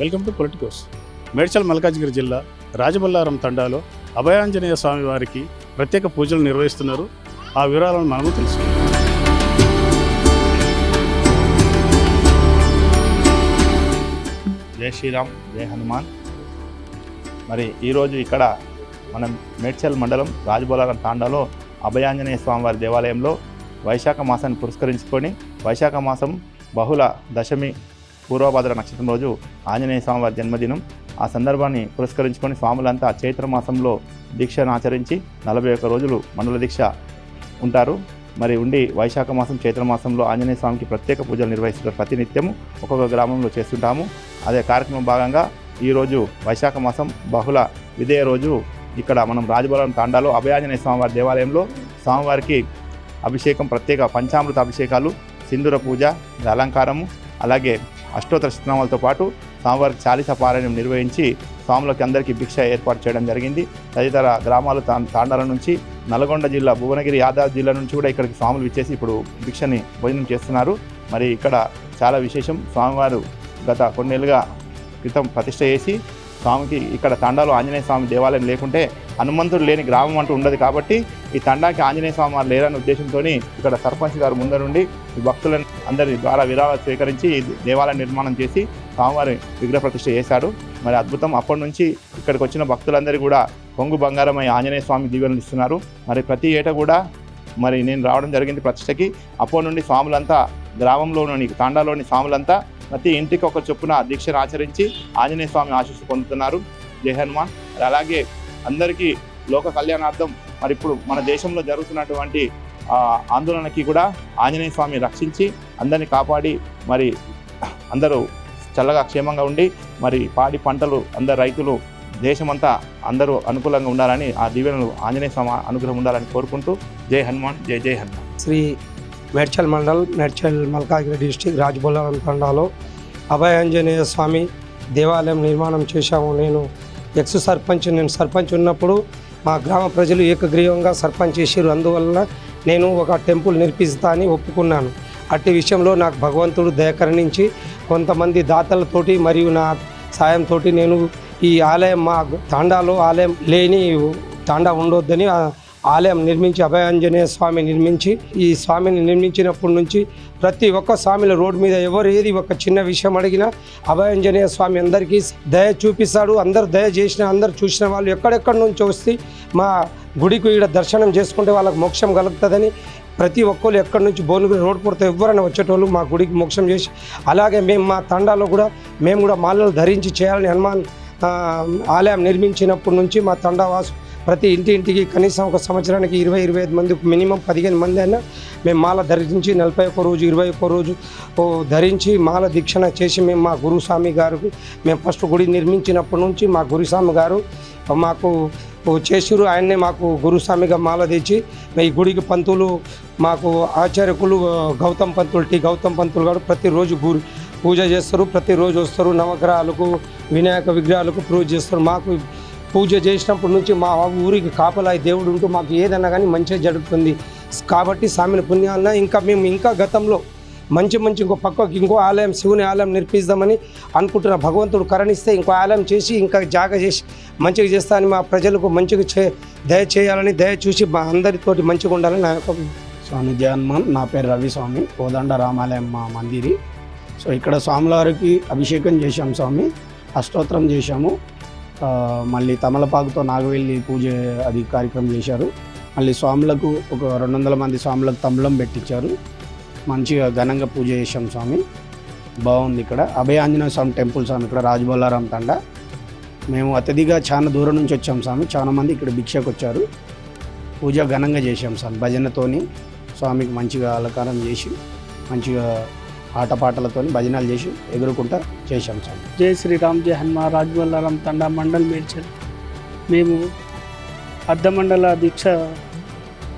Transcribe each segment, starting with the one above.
Welcome to Politicos. Medchal Malkajgiri జిల్లా రాజబల్లారం తండాలో అభయాంజనేయ స్వామి వారికి ప్రత్యేక పూజలు నిర్వహిస్తున్నారు. ఆ వివరాలను మనము తెలుసు జై శ్రీరామ్ జై హనుమాన్. మరి ఈరోజు ఇక్కడ మనం మేడ్చల్ మండలం రాజబోలారం తాండాలో అభయాంజనేయ స్వామివారి దేవాలయంలో వైశాఖ మాసాన్ని పురస్కరించుకొని వైశాఖ మాసం బహుళ దశమి పూర్వభద్ర నక్షత్రం రోజు ఆంజనేయ స్వామివారి జన్మదినం. ఆ సందర్భాన్ని పురస్కరించుకొని స్వాములంతా చైత్ర మాసంలో దీక్షను ఆచరించి నలభై ఒక్క రోజులు మండల దీక్ష ఉంటారు. మరి ఉండి వైశాఖ మాసం చైత్ర మాసంలో ఆంజనేయ స్వామికి ప్రత్యేక పూజలు నిర్వహిస్తున్న ప్రతినిత్యము ఒక్కొక్క గ్రామంలో చేస్తుంటాము. అదే కార్యక్రమం భాగంగా ఈరోజు వైశాఖ మాసం బహుళ విదే రోజు. ఇక్కడ మనం రాజభవనం తాండాలో అభయాంజనేయ స్వామివారి దేవాలయంలో స్వామివారికి అభిషేకం ప్రత్యేక పంచామృత అభిషేకాలు సింధూర పూజ అలంకారము అలాగే అష్టోత్తర శతనామాలతో పాటు స్వామివారికి చాలీస పారాయణం నిర్వహించి స్వాములకి అందరికీ భిక్ష ఏర్పాటు చేయడం జరిగింది. తదితర గ్రామాలు తా తాండాల నుంచి నల్గొండ జిల్లా భువనగిరి యాదాద్రి జిల్లా నుంచి కూడా ఇక్కడికి స్వాములు ఇచ్చేసి ఇప్పుడు భిక్షని భోజనం చేస్తున్నారు. మరి ఇక్కడ చాలా విశేషం. స్వామివారు గత కొన్నేళ్ళుగా క్రితం ప్రతిష్ట చేసి స్వామికి ఇక్కడ తాండాలో ఆంజనేయ స్వామి దేవాలయం లేకుంటే హనుమంతుడు లేని గ్రామం అంటూ ఉండదు కాబట్టి ఈ తండాకి ఆంజనేయ స్వామి వారు లేరనే ఉద్దేశంతో ఇక్కడ సర్పంచ్ గారు ముందరుండి ఈ భక్తులను అందరి ద్వారా విరాళ స్వీకరించి దేవాలయం నిర్మాణం చేసి స్వామివారి విగ్రహ ప్రతిష్ట చేశాడు మరి అద్భుతం. అప్పటి నుంచి ఇక్కడికి వచ్చిన భక్తులందరూ కూడా పొంగు బంగారమై ఆంజనేయ స్వామి దీవెనలు ఇస్తున్నారు. మరి ప్రతి ఏటా కూడా మరి నేను రావడం జరిగింది ప్రతిష్టకి. అప్పటి నుండి స్వాములంతా గ్రామంలోని తాండాలోని స్వాములంతా ప్రతి ఇంటికి ఒక చొప్పున దీక్షను ఆచరించి ఆంజనేయ స్వామి ఆశీస్సు పొందుతున్నారు. జయ హనుమాన్. అలాగే అందరికీ లోక కళ్యాణార్థం. మరి ఇప్పుడు మన దేశంలో జరుగుతున్నటువంటి ఆందోళనకి కూడా ఆంజనేయ స్వామి రక్షించి అందరిని కాపాడి మరి అందరూ చల్లగా క్షేమంగా ఉండి మరి పాడి పంటలు అందరు రైతులు దేశమంతా అందరూ అనుకూలంగా ఉండాలని ఆ దీవెనలు ఆంజనేయ స్వామి అనుగ్రహం ఉండాలని కోరుకుంటూ జై హనుమాన్ జై జై హనుమాన్. శ్రీ మేడ్చల్ మండల్ మేడ్చల్ మల్కాగిరి డిస్టిక్ రాజబొల్లారం తండాలో అభయాంజనేయ స్వామి దేవాలయం నిర్మాణం చేశాము. నేను ఎక్స్ సర్పంచ్ నేను సర్పంచ్ ఉన్నప్పుడు మా గ్రామ ప్రజలు ఏకగ్రీవంగా సర్పంచ్ చేసారు అందువలన నేను ఒక టెంపుల్ నిర్మిస్తా అని ఒప్పుకున్నాను. అట్టి విషయంలో నాకు భగవంతుడు దయకరణించి కొంతమంది దాతలతోటి మరియు నా సాయంతో నేను ఈ ఆలయం మా తాండాలో ఆలయం లేని తాండా ఉండొద్దని ఆలయం నిర్మించి అభయాంజనేయ స్వామి నిర్మించి ఈ స్వామిని నిర్మించినప్పటి నుంచి ప్రతి ఒక్క స్వామిల రోడ్డు మీద ఎవరు ఏది ఒక చిన్న విషయం అడిగినా అభయాంజనేయ స్వామి అందరికీ దయ చూపిస్తాడు. అందరు దయ చేసిన అందరు చూసిన వాళ్ళు ఎక్కడెక్కడి నుంచి వస్తే మా గుడికి ఇక్కడ దర్శనం చేసుకుంటే వాళ్ళకి మోక్షం కలుగుతుందని ప్రతి ఒక్కరు ఎక్కడి నుంచి భువనగిరి రోడ్ పుడితే ఎవరైనా వచ్చేటోళ్ళు మా గుడికి మోక్షం చేసి అలాగే మేము మా తండాలో కూడా మేము కూడా మాలలు ధరించి చేయాలని హనుమాన్ ఆలయం నిర్మించినప్పటి నుంచి మా తండావాసు ప్రతి ఇంటి ఇంటికి కనీసం ఒక సంవత్సరానికి ఇరవై ఇరవై ఐదు మంది మినిమం పదిహేను మంది అయినా మేము మాల ధరించి నలభై ఒక్క రోజు ఇరవై ఒక్క రోజు ధరించి మాల దీక్షణ చేసి మేము మా గురుస్వామి గారికి మేము ఫస్ట్ గుడి నిర్మించినప్పటి నుంచి మా గురుస్వామి గారు మాకు చేసిరు. ఆయన్నే మాకు గురుస్వామిగా మాల తెచ్చి ఈ గుడికి పంతులు మాకు ఆచార్యకులు గౌతమ్ పంతులు టీ గౌతమ్ పంతులు గారు ప్రతిరోజు గురి పూజ చేస్తారు. ప్రతిరోజు వస్తారు. నవగ్రహాలకు వినాయక విగ్రహాలకు పూజ చేస్తారు. మాకు పూజ చేసినప్పటి నుంచి మా ఊరికి కాపలాయి దేవుడు ఉంటూ మాకు ఏదన్నా కానీ మంచిగా జరుగుతుంది. కాబట్టి స్వామిని పుణ్యాలన ఇంకా మేము ఇంకా గతంలో మంచి మంచి ఇంకో పక్కకి ఇంకో ఆలయం శివుని ఆలయం నిర్పిస్తామని అనుకుంటున్న భగవంతుడు కరణిస్తే ఇంకో ఆలయం చేసి ఇంకా జాగ చేసి మంచిగా చేస్తా అని మా ప్రజలకు మంచిగా చే దయ చేయాలని దయ చూసి మా అందరితోటి మంచిగా ఉండాలని నా యొక్క స్వామి జగన్మోహన్ నా పేరు రవి స్వామి కోదండ రామాలయం మా మందిరి. సో ఇక్కడ స్వామివారికి అభిషేకం చేశాం స్వామి అష్టోత్తరం చేశాము. మళ్ళీ తమలపాకుతో నాగవెల్లి పూజ అది కార్యక్రమం చేశారు. మళ్ళీ స్వాములకు ఒక రెండు వందల మంది స్వాములకు తమ్లం పెట్టించారు. మంచిగా ఘనంగా పూజ చేశాం స్వామి. బాగుంది ఇక్కడ. అభయ ఆంజనేయ స్వామి టెంపుల్ స్వామి ఇక్కడ రాజబోలారాం తండ. మేము అతిథిగా చాలా దూరం నుంచి వచ్చాం స్వామి. చాలా మంది ఇక్కడ భిక్షకు వచ్చారు. పూజ ఘనంగా చేశాం స్వామి. భజనతోని స్వామికి మంచిగా అలంకారం చేసి మంచిగా ఆటపాటలతో భజనలు చేసి ఎగురుకుంటా చేశాం సార్. జై శ్రీరామ్ జై హనుమా రాజబల్లారం తండా మండల్ మేడ్చల్ మేము అర్ధమండల దీక్ష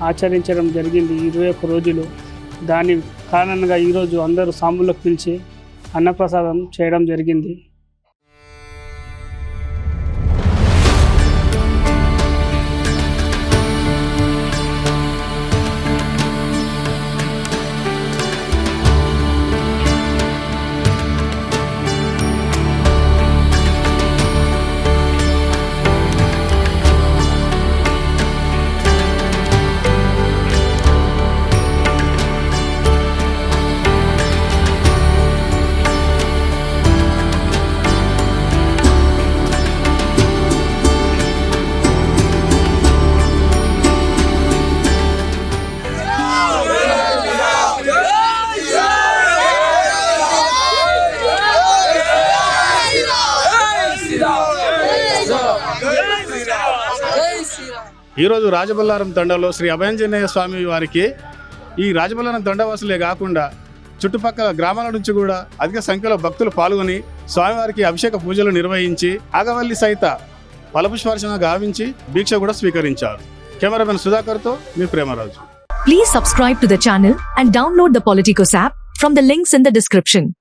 ఆచరించడం జరిగింది. ఇరవై ఒక్క రోజులు దాని కారణంగా ఈరోజు అందరూ సాములకు పిలిచి అన్నప్రసాదం చేయడం జరిగింది. ఈరోజు రాజబల్లారం తండలో శ్రీ అభయంజనేయ స్వామి వారికి ఈ రాజబల్లారం తండవాసులే కాకుండా చుట్టుపక్కల గ్రామాల నుంచి కూడా అధిక సంఖ్యలో భక్తులు పాల్గొని స్వామివారికి అభిషేక పూజలు నిర్వహించి ఆగవల్లి సైత ఫలపుష్పార్చన గావించి దీక్ష కూడా స్వీకరించారు. కెమెరామెన్ సుధాకర్తో మీ Premaraju. Please subscribe to the channel and download the Politicos app from the links in the description